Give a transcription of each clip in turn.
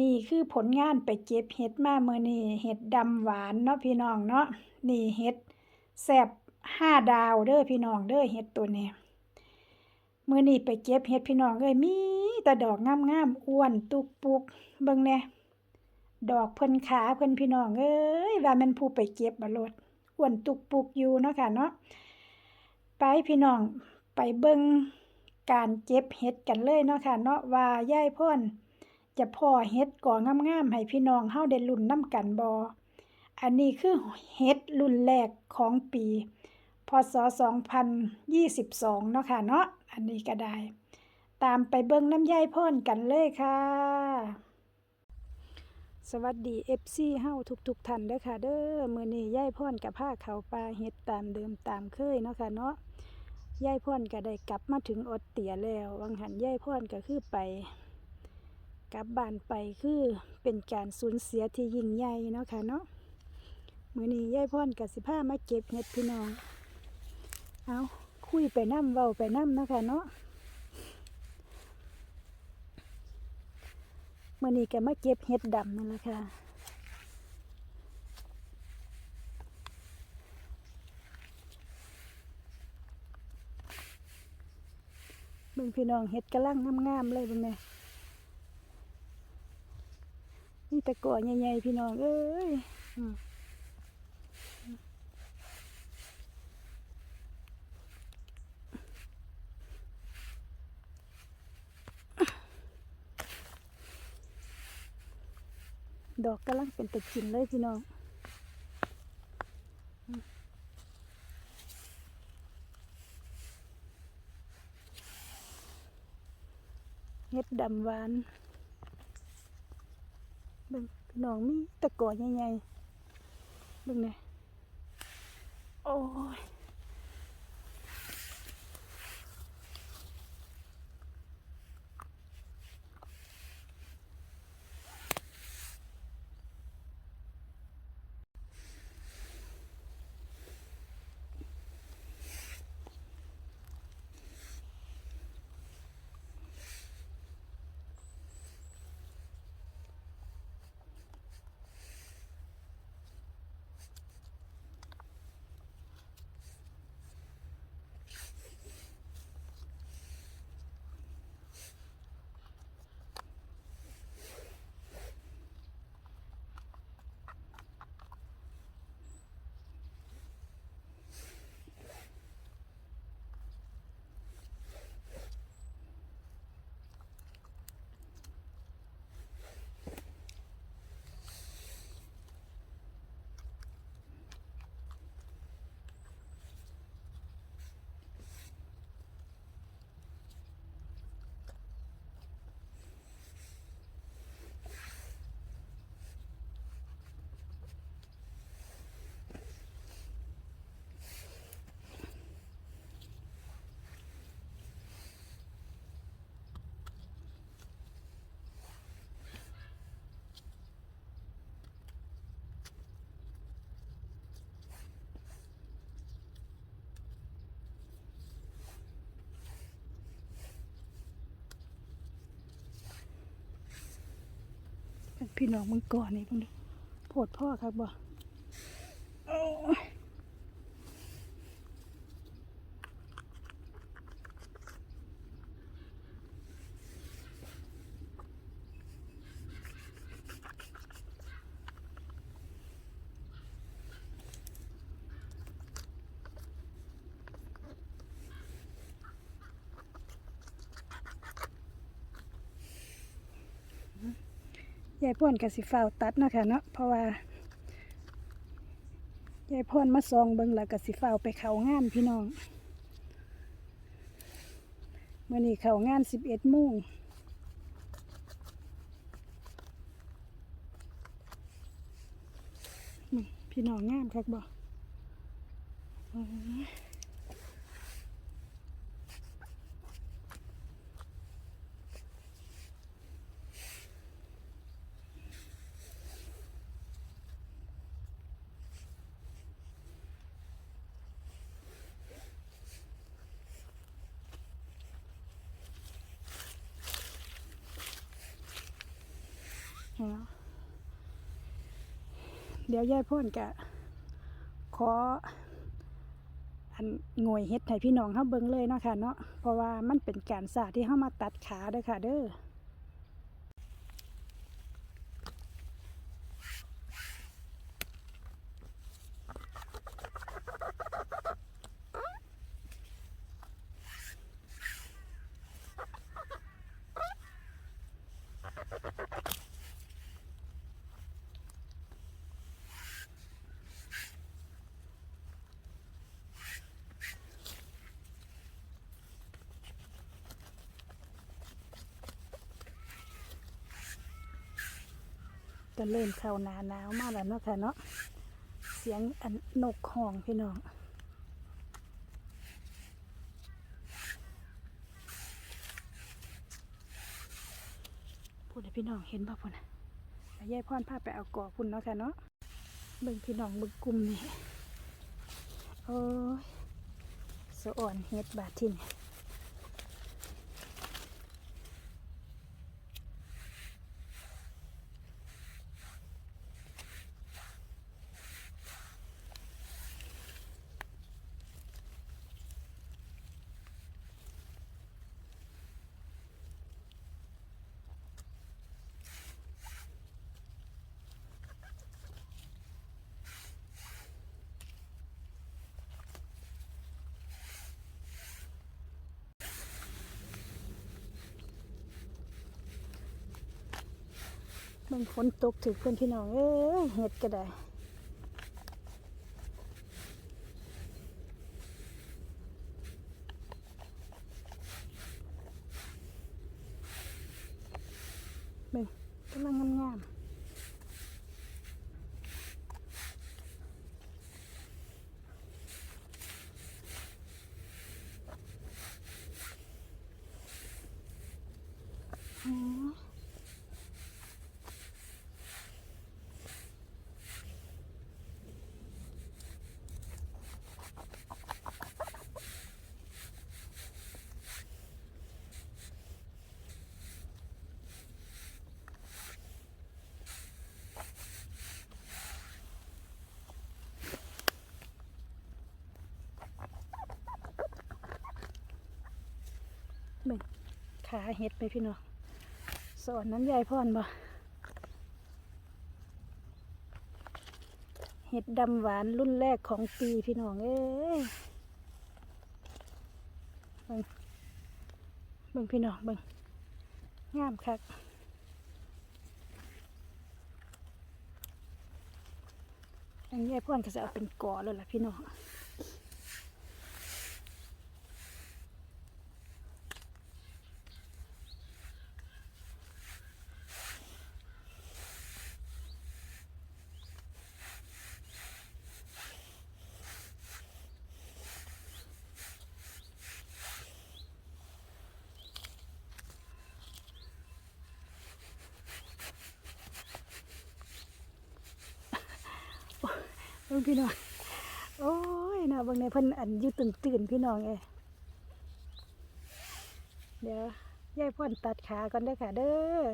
นี้คือผลงานไปเก็บเห็ดมาเมื่อนี้เห็ดดำหวานเนาะพี่น้องเนาะนี่เห็ดแซบห้าดาวเด้อพี่น้องเด้อเห็ดตัวนี้เมื่อนี้ไปเก็บเห็ดพี่น้องเอ้ยมีแต่ดอกงามๆอ้วนตุกปุกเบิ่งแหน่ยดอกเพิ่นขาเพิ่นพี่น้องเอ้ยว่ามันผู้ไปเก็บบ่ลดอ้วนตุกปุกอยู่เนาะค่ะเนาะไปพี่น้องไปเบิ่งการเก็บเห็ดกันเลยเนาะค่ะเนาะว่ายายพ่น จะพ่อเฮ็ดก่องามๆให้พี่น้องเฮาได้ลุ้นน้ำกันบ่อันนี้คือเฮ็ดรุ่นแรกของปี พศ 2022 เนาะค่ะเนาะ อันนี้ก็ได้ ตามไปเบิ่งน้ำยายพ่นกันเลยค่ะ สวัสดี FC เฮาทุกๆท่านเด้อค่ะ เด้อมื้อนี้ยายพ่นกับพาเขาปลาเฮ็ดตามเดิมตามเคยเนาะค่ะเนาะยายพ่นก็ได้กลับมาถึงอดเตียแล้ว วังหันยายพ่นก็คือไป กลับบ้านไปคือเป็นการสูญเสียที่ยิ่งใหญ่เนาะค่ะเนาะมื้อนี้ยายพรกับสิพามาเก็บเห็ดพี่น้อง เอาคุยไปน้ำเว้าไปน้ำเนาะค่ะเนาะมื้อนี้ก็มาเก็บเห็ดดำนั่นแหละค่ะ เบิ่งพี่น้องเห็ดกำลังงามๆเลยเบิ่งแม่ นี่ตะกัวใหญ่ๆพี่น้องเอ้ยดอกกำลังเป็นตะกินเลยพี่น้องเห็ดดำหวาน เบิ่งพี่น้องมีตะกอใหญ่ๆเบิ่งเนี่ยโอ้ย พี่น้องมึงก่อนนี่พวกนี้โผดพ่อครับบ่ ยายพ่นกับสิฟ้าวตัดเนาะค่ะเนาะเพราะว่ายายพ่นมาซองเบิงแล้วกับสิฟ้าวไปเขางานพี่น้องเมื่อนี้เขางานสิบเอ็ดโมงพี่น้องงามครับบ่โอ้ย เอาเดี๋ยวยายพ่นกะขอ อันงวยเฮ็ดให้พี่น้องเฮาเบิ่งเลยเนาะค่ะเนาะเพราะว่ามันเป็นการสาที่เฮามาตัดขาเด้อค่ะ เด้อ ก็เริ่มเข้าหนาหนาวมากแล้วเนาะค่ะเนาะเสียงอันนกห้องพี่น้องพูดให้พี่น้องเห็นป่ะพุ่นน่ะแล้วยายพรพาไปเอากอพุ่นเนาะค่ะเนาะเบิ่งพี่น้องเบิ่งกลุ่มนี่โอ้ยสะอ่อนเฮ็ดบาดที่นี่ มันฝนตกถึงเพื่อนพี่น้อง เอ้ยเห็ดก็ได้เบ่งกำลังงามๆ ขาเห็ดไปพี่น้องสอนน้ำยายพ่อนบ่เห็ดดำหวานรุ่นแรกของปีพี่น้องเอ้ยบิ่งบิ่งพี่น้องบิ่งงามคักอันนี้ยายพ่อนก็จะเอาเป็นกอแล้วล่ะพี่น้อง บิ่งพี่น้อง โอ้ยนะบางในเพิ่นอันอยู่ตื่นตื่นพี่น้องเอ้เดี๋ยวยายพ่นตัดขาก่อนเด้ค่ะเด้อ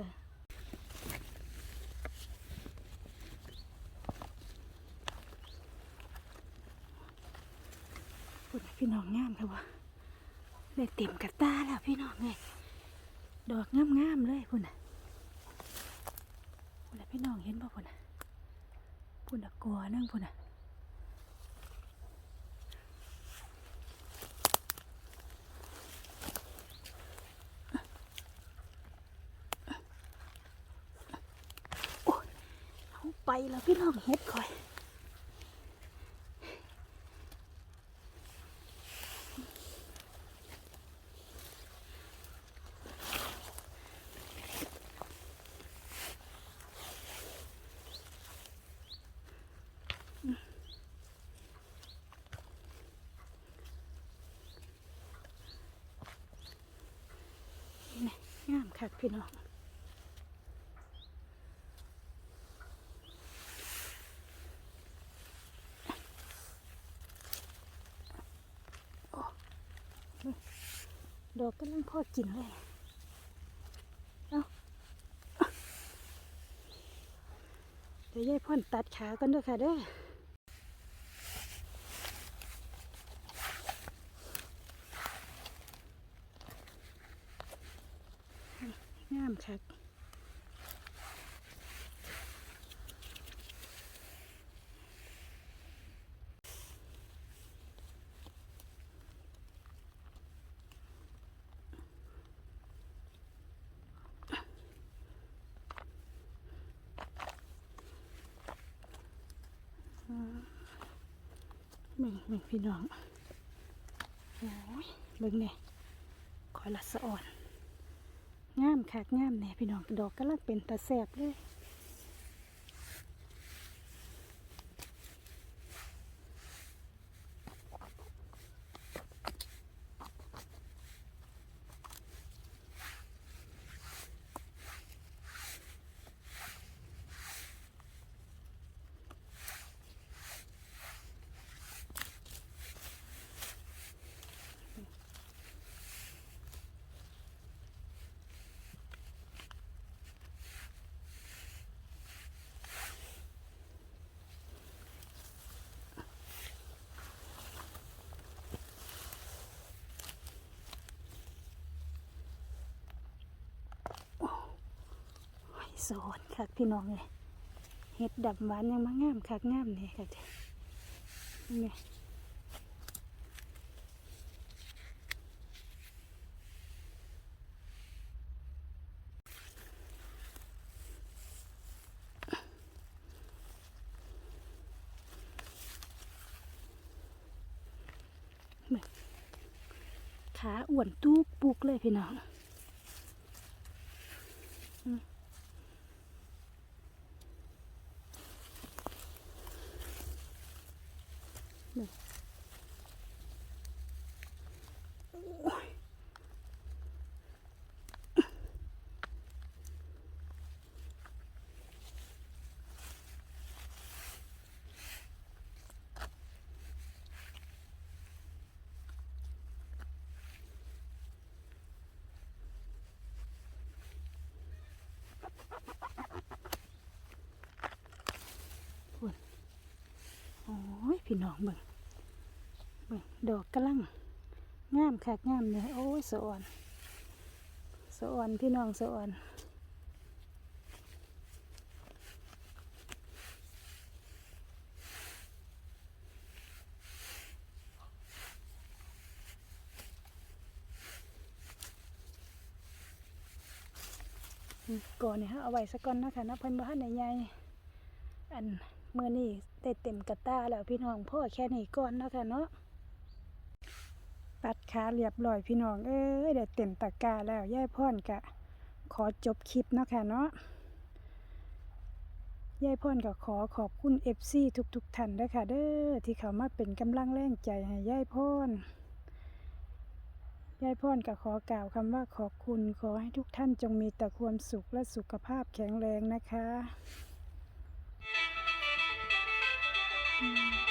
พี่น้องงามค่ะวะได้เต็มกระตาแล้วพี่น้องเอ้ยดอกงามๆเลยพุ่นน่ะพุ่นน่ะพี่น้องเห็นป่ะพุ่นน่ะพุ่นอะกลัวนั่งพุ่นอะโอ้ยเอาไป แล้วพี่น้องเฮ็ดคอย นี่งามคักพี่น้องโอ้ ดอกกำลังพอกินเลย เอาเดี๋ยวยายพ่นตัดขากันด้วยค่ะเด้องามคัก เบิ่งพี่น้องโอ้ยเบิ่งเนี่ยคอยละสะอ่อนงามคักงามเนี่ยพี่น้องดอกกำลังเป็นตาแสบเลย สอนคักพี่น้องเลยเห็ดดับหวานยังมางามคักงามเนี่ยค่ะจ้ะนี่ขาอ้วนตูกปุกเลยพี่น้อง โอ้ย พี่น้องเบิ่งเบิ่งดอกกระลังงามคักงามเลยโอ้ยสะอ่อนสะอ่อนพี่น้องสะอ่อนก่อนเนี่ยฮะเอาไว้สักก่อนนะคะนะเพิ่นบ้านใหญ่ๆอัน มื่อนี้ได้เต็มกระตาแล้วพี่น้องพ่อแค่นี้ก่อนเนาะคะเนาะตัดขาเรียบร้อยพี่น้องเอ้ยได้เต็มตะกาแล้วย่ายพ่อนกะ ขอจบคลิปเนาะค่ะเนาะยายพ่อนก็ขอขอบคุณเอฟซีทุกๆท่านด้วยค่ะ เด้อที่เขามาเป็นกำลังแรงใจให้ยายพ่อนยายพ่อนก็ขอกล่าวคำว่าขอบคุณขอให้ทุกท่านจงมีแต่ความสุขและสุขภาพแข็งแรงนะคะ Mm.